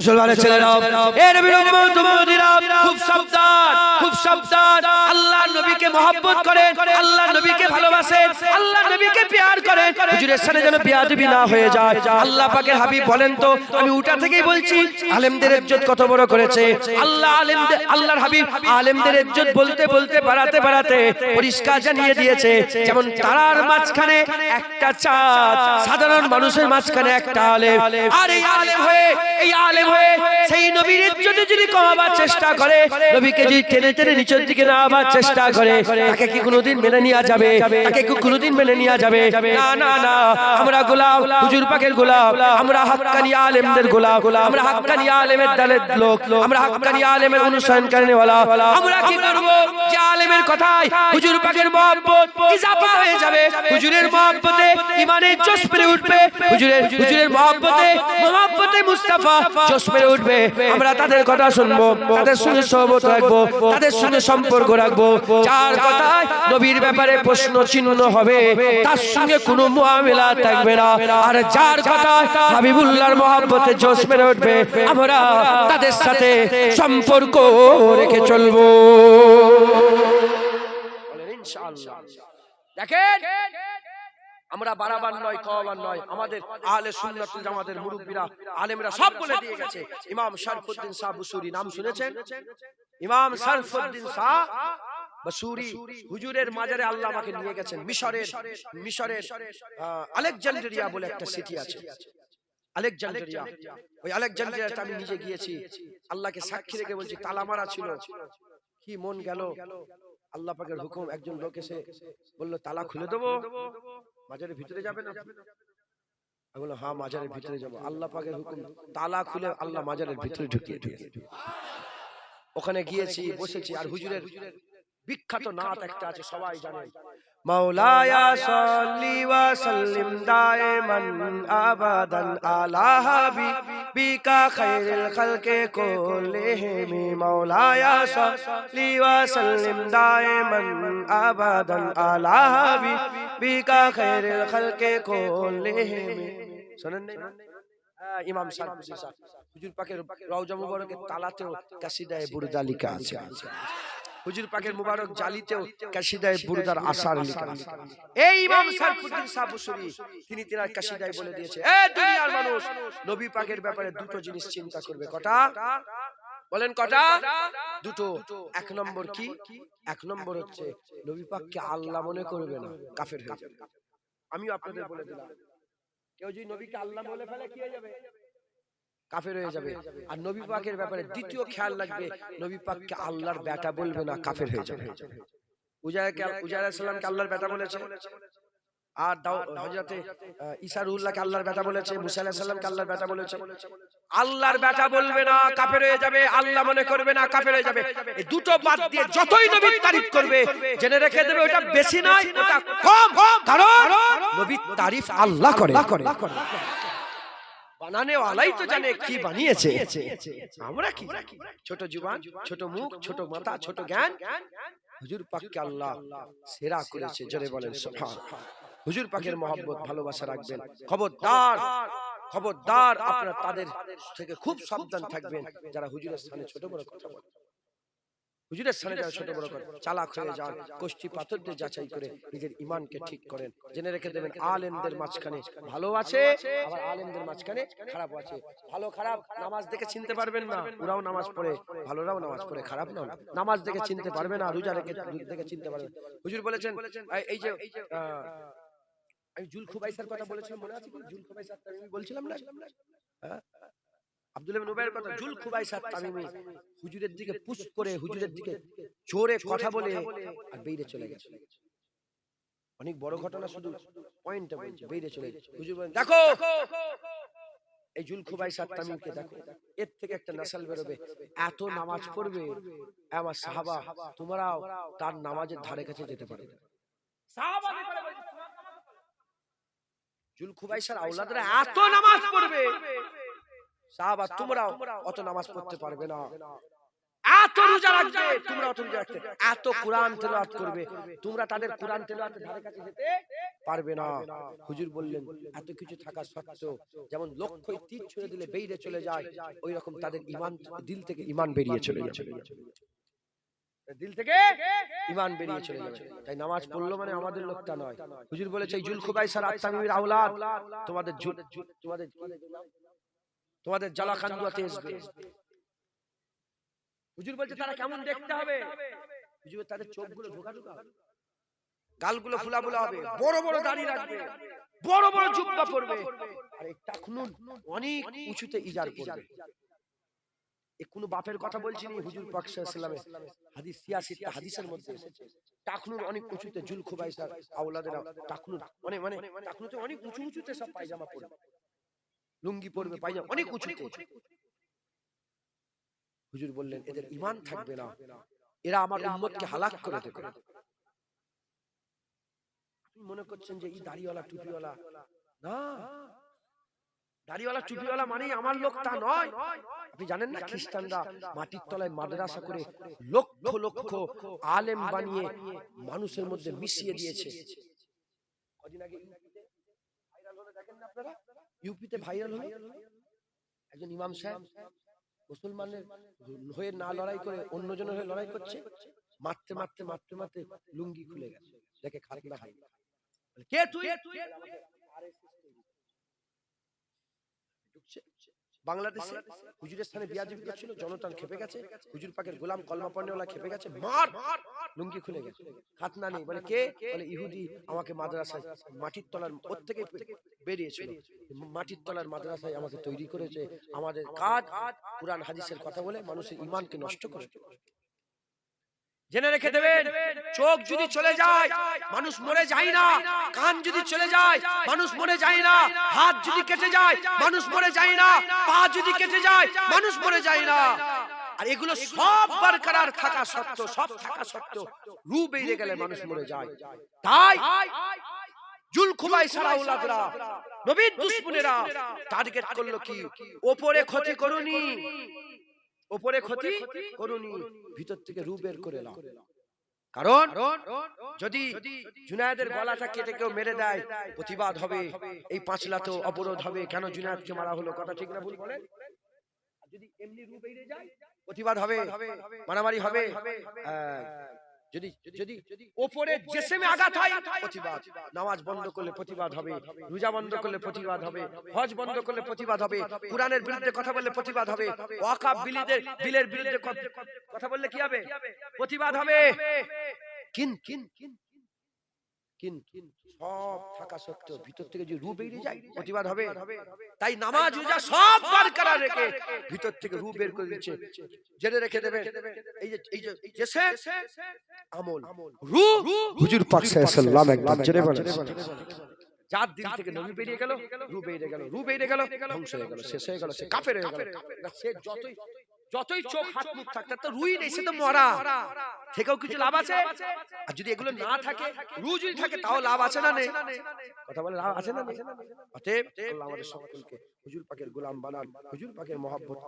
মুসলমানের ছেলেরা এ নবীর উম্মত উম্মতিরা খুব সাবধান খুব সাবধান। আল্লাহ নবীকে মহব্বত করেন আল্লাহ নবীকে ভালোবাসেন আল্লাহ নবীকে প্যার করেন। হুজুরের যেন বিয়াদবি না হয়ে যায়। আল্লাহ পাকের হাবিব বলেন তো আমি উটা থেকেই বলছি আলেমদের ইজ্জত কত বড় করেছে? আল্লাহ আলেমদের আল্লাহর হাবিব আলেমদের ইজ্জত বলতে বলতে বাড়াতে বাড়াতে পরিষ্কার জানিয়ে দিয়েছে যেমন তারার মাঝখানে একটা চাঁদ সাধারণ মানুষের মাঝখানে একটা আলেম আর এই আলেম হয়ে এই আলেম হয়ে সেই নবীর ইজ্জতে যদি কমাবার চেষ্টা করে, নবীকে যদি টেনে টেনে নিচের দিকে নামাবার চেষ্টা করে, তাকে কি কোনোদিন মেনে নেওয়া যাবে? তাকে কি কোনোদিন মেনে নেওয়া যাবে? না না না, আমরা গোলাম, হুজুর পাকের গোলাম, আমরা হাক্কানি আলেমদের গোলাম, আমরা হাক্কানি আলেমের দলের লোক, আমরা হাক্কানি আলেমের অনুসরণ করনে আমরা কি করব? যে আলেমের কথায় হুজুর পাকের মহব্বত ইজাফা হয়ে যাবে, হুজুরের মহব্বতে ইমানের জোশ পেরে উঠবে, হুজুরের হুজুরের মহব্বতে মহব্বতে মুস্তাফা জোশ পেরে উঠবে। আমরা তাদের কথা শুনব, তাদের সঙ্গে সহমত রাখব, তাদের সঙ্গে সম্পর্ক রাখব। যার কথায় নবীর ব্যাপারে প্রশ্ন চিহ্ন হবে, তার সঙ্গে কোনো মুআমিলা থাকবে না। আর যার কথায় হাবিবুল্লাহর মহব্বতে জোশ পেরে উঠবে, আমরা তাদের সাথে সম্পর্ক রেখে চলবো। দেখেন? আমরা বারাবার নয় কবার নয়। আমাদের আহলে সুন্নাতুল জামাতের মুরব্বীরা, আলেমরা সব বলে দিয়ে গেছে। ইমাম শরফুদ্দিন শাহ বুসুরি, নাম শুনেছেন? ইমাম শরফুদ্দিন শাহ বসুরি হুজুরের মাজারে আল্লাহ আমাকে নিয়ে গেছেন। মিশরের মিশরের আলেকজান্ড্রিয়া বলে একটা সিটি আছে। আলেকজান্ড্রিয়া ওই আলেকজান্ড্রিয়াতে আমি নিজে গিয়েছি। আল্লাহকে সাক্ষী রেখে বলছি, তালা মারা ছিল। কি মন গেল? আল্লাহ পাকের হুকুম, একজন লোক এসে বলল, তালা খুলে দেবো? মাজারের ভিতরে যাবে না আমি বললাম হ্যাঁ মাজারের ভিতরে যাব। আল্লাহ পাকের হুকুম তালা খুলে আল্লাহ মাজারের ভিতরে ঢুকিয়ে ঢুকিয়ে ওখানে গিয়েছি বসেছি আর হুজুরের বিখ্যাত নাচ একটা আছে সবাই জানে। মাওলায়া সাল্লি ওয়া সাল্লিম দাইমান আবাদান আলা হাবিবিকা খায়রুল খালকে কুল্লিহিম মাওলায়া সাল্লি ওয়া সাল্লিম দাইমান আবাদান আলা হাবিবিকা খায়রুল খালকে কুল্লিহিম শুনেন নাই ইমাম সাহেব হুজুর পাকের রওজা মুবারকের তালাতেও কাসিদায়ে বুরদা লেখা আছে হুজুর পাকের মুবারক জালিতেও কাশিদায় বুরদার আসার লেখা। এই ইমাম সাইফুদ্দিন সাবুসুরি তিনি তিনার কাশিদায় বলে দিয়েছে। এ দুনিয়ার মানুষ নবী পাকের ব্যাপারে দুটো জিনিস চিন্তা করবে। কটা? বলেন কটা? দুটো। এক নম্বর কি? এক নম্বর হচ্ছে নবী পাককে আল্লাহ মনে করবে না কাফের হয়ে যাবে। আমিও আপনাদের বলে দিলাম। কেউ যদি নবীকে আল্লাহ বলে ফেলে কি হয়ে যাবে? কাফের হয়ে যাবে। আর নবী পাকের ব্যাপারে দ্বিতীয় খেয়াল রাখবে, নবী পাককে আল্লাহর বেটা বলবে না কাফের হয়ে যাবে। আল্লাহর বেটা বলেছে। আর হজরতে আল্লাহর বেটা বলেছে, মুসা আলাইহিস সালামকে আল্লাহর বেটা বলেছে। আল্লাহর বেটা বলবে না কাফের হয়ে যাবে, আল্লাহ মনে করবে না কাফের হয়ে যাবে। এই দুটো বাদ দিয়ে যতই নবীর তারিফ করবে, জেনে রেখে দেবে ওটা বেশি নয়, ওটা কম। কারণ নবীর তারিফ আল্লাহ করে। বানানে তো জানে কি বানিয়েছে। আমরা কি? ছোট জুবান ছোট মুখ ছোট মাথা ছোট জ্ঞান। হুজুর পাককে আল্লাহ সেরা করেছে জোরে বলেন সুবহান। হুজুর পাকের মহব্বত ভালোবাসা রাখবেন। খবরদার খবরদার আপনারা তাদের থেকে খুব সাবধান থাকবেন। যারা হুজুরের স্থানে ছোট বড় কথা বলে। হুজুরের স্থানে যারা ছোট বড় করে চালাক হয়ে যান কোষ্ঠী পাথর দিয়ে যাচাই করে নিজের ইমানকে ঠিক করেন। জেনে রেখে দেবেন আলেমদের মাঝখানে ভালো আছে আবার আলেমদের মাঝখানে খারাপ আছে। ভালো খারাপ নামাজ দেখে চিনতে পারবেন না। ওরাও নামাজ পড়ে ভালোরাও নামাজ পড়ে খারাপ না। নামাজ দেখে চিনতে পারবে না রোজা রেখে দেখে চিনতে পারবে হুজুর বলেছেন এই- যে আমি জুল খুবাইসার কথা বলেছিলাম মনে আছে? জুল খুবাইসার তামিমি বলছিলাম না? হ্যাঁ? আব্দুল্লাহ বিন উবাইয়ের কথা জুল খুবাইসার তামিমি হুজুরের দিকে পুশ করে হুজুরের দিকে জোরে কথা বলে আর বেরিয়ে চলে গেছে। অনেক বড় ঘটনা শুধু পয়েন্টটা বলছি বেরিয়ে চলে গেছে। হুজুর বলেন দেখো এই জুল খুবাইসার তামিমকে দেখো। এর থেকে একটা নাসাল বেরোবে। এত নামাজ পড়বে আমার সাহাবা তোমরাও তার নামাজের ধারে কাছে যেতে পারবে না। সাহাবাদের সার। জুল আওলাদরা এত নামাজ পড়বে। সাহাবা তোমরাও অত নামাজ পড়তে পারবে না। এত রোজা রাখবে তোমরা অত রোজা রাখতে এত কোরআন তেলাওয়াত করবে। তোমরা তাদের কোরআন তেলাওয়াতের ধারে কাছে যেতে পারবে না। হুজুর বললেন এত কিছু থাকা সত্ত্বেও যেমন তীর ছুঁড়ে দিলে বেরিয়ে চলে যায়। ওই রকম তাদের ইমান দিল থেকে ইমান বেরিয়ে চলে যাবে। দিল থেকে ইমান বেরিয়ে চলে যাবে। তাই নামাজ পড়ল মানে আমাদের লোকটা নয়। হুজুর বলেছে জুল খুবাই আত্মামির আওলাদ তোমাদের তোমাদের তোমাদের জালাকান্দুয়াতে আসবে হুজুর বলছে তারা কেমন দেখতে হবে? হুজুর তাদের চোখগুলো ঢোকা ঢোকা। গালগুলো ফুলা ফুলা হবে। বড় বড় দাড়ি রাখবে। বড় বড় জুব্বা পরবে। আর এই টাকনুন অনেক উঁচুতে ইজার করবে এ কোনো বাপের কথা বলছি না হুজুর পাক সাল্লাল্লাহু হাদিস সিয়াসিতে হাদিসের মধ্যে এসেছে। টাকনুন অনেক উঁচুতে জুল খুবাইসার আওলাদেরা। টাকনুন মানে মানে টাকনুতে অনেক উঁচু উঁচুতে সব পায়জামা পরবে লুঙ্গি পরবে পায়জামা অনেক উঁচুতে হুজুর বললেন এদের ইমান থাকবে না। এরা আমার উম্মতকে হালাক করে দেবে। মনে করছেন যে এই দাড়িওয়ালা টুপিওয়ালা? না। দাড়িওয়ালা টুপিওয়ালা মানে আমার লোক তা নয়। আপনি জানেন না খ্রিস্টানরা মাটির তলায় মাদ্রাসা করে লক্ষ লক্ষ আলেম বানিয়ে মানুষের মধ্যে মিশিয়ে দিয়েছে। কদিন আগে দেখেন না আপনারা? ইউপিতে ভাইরাল হলো একজন ইমাম সাহেব মুসলমানের হয়ে না লড়াই করে অন্যজনের হয়ে লড়াই করছে মারতে মারতে মারতে মারতে লুঙ্গি খুলে গেছে দেখে খারাপ না হয় কে তুই ঢুকছে। বাংলাদেশে হুজুরের স্থানে বিয়াজিবি ছিল জনতান খেপে গেছে। হুজুর পাকের গোলাম কলমা পণ্যওয়ালা খেপে গেছে। মার, লুঙ্গি খুলে গেছে। হাত না নেই। বলে, কে? বলে, ইহুদি আমাকে মাদ্রাসায় মাটির তলার ওর থেকে বেরিয়েছিল। মাটির তলার মাদ্রাসায় আমাকে তৈরি করেছে। আমাদের কাজ, কোরআন, হাদিসের কথা বলে মানুষের ইমানকে নষ্ট করে। জেনে রেখে দেবেন চোখ যদি চলে যায় মানুষ মরে যায় না কান যদি চলে যায় মানুষ মরে যায় না হাত যদি কেটে যায় মানুষ মরে যায় না পা যদি কেটে যায় মানুষ মরে যায় না। আর এগুলো সব বরকরার থাকা সত্ত্বেও সব থাকা সত্ত্বেও রু বেরিয়ে গেলে মানুষ মরে যায়। তাই জুল খুবাই সারা উলাদরা নবীর দুশ্মনেরা টার্গেট করল কি? ওপরে ক্ষতি করুনি ওপরে ক্ষতি করুনি। ভিতর থেকে রু বের করে নাও। কারণ যদি জুনায়েদের গলাটা কেটে কেউ মেরে দেয় প্রতিবাদ হবে। এই পাঁচলা তো অবরোধ হবে। কেন জুনায়েদকে মারা হলো? কথা ঠিক না ভুল বলে যদি এমনি রূপ যায়? প্রতিবাদ হবে। মারামারি হবে। যদি যদি ওপরে জেসেমে আঘাত হয় প্রতিবাদ। নামাজ বন্ধ করলে প্রতিবাদ হবে রোজা বন্ধ করলে প্রতিবাদ হবে হজ বন্ধ করলে প্রতিবাদ হবে কোরআনের বিরুদ্ধে কথা বললে প্রতিবাদ হবে ওয়াকাব বিলিদের বিলের বিরুদ্ধে কথা বললে কি হবে? প্রতিবাদ হবে। কিন কিন কিন সব থাকা সত্ত্বেও ভিতর থেকে যে রু বেরিয়ে যায় প্রতিবাদ হবে। তাই নামাজ রোজা সব বারকরার রেখে ভিতর থেকে রু বের করে দিচ্ছে জেনে রেখে দেবে। এই যে এই যে আমল। হুজুর পাক সাল্লাল্লাহু আলাইহি ওয়াসাল্লাম বলেন যার দিল থেকে নবী বেরিয়ে গেল রু বেরিয়ে গেল রু বেরিয়ে গেল ধ্বংস হয়ে গেল শেষ হয়ে গেল সে কাফের হয়ে গেল। সে যতই যতই চোখ হাত মুখ থাকতে তো রুই নেই সে তো মরা। থেকেও কিছু লাভ আছে? আর যদি এগুলো না থাকে রু যদি থাকে তাও লাভ আছে না নেই কথা বলে লাভ আছে না নেই অতএব আল্লাহ আমাদের সকলকে হুজুর পাকের গোলাম বানান হুজুর পাকের মহব্বত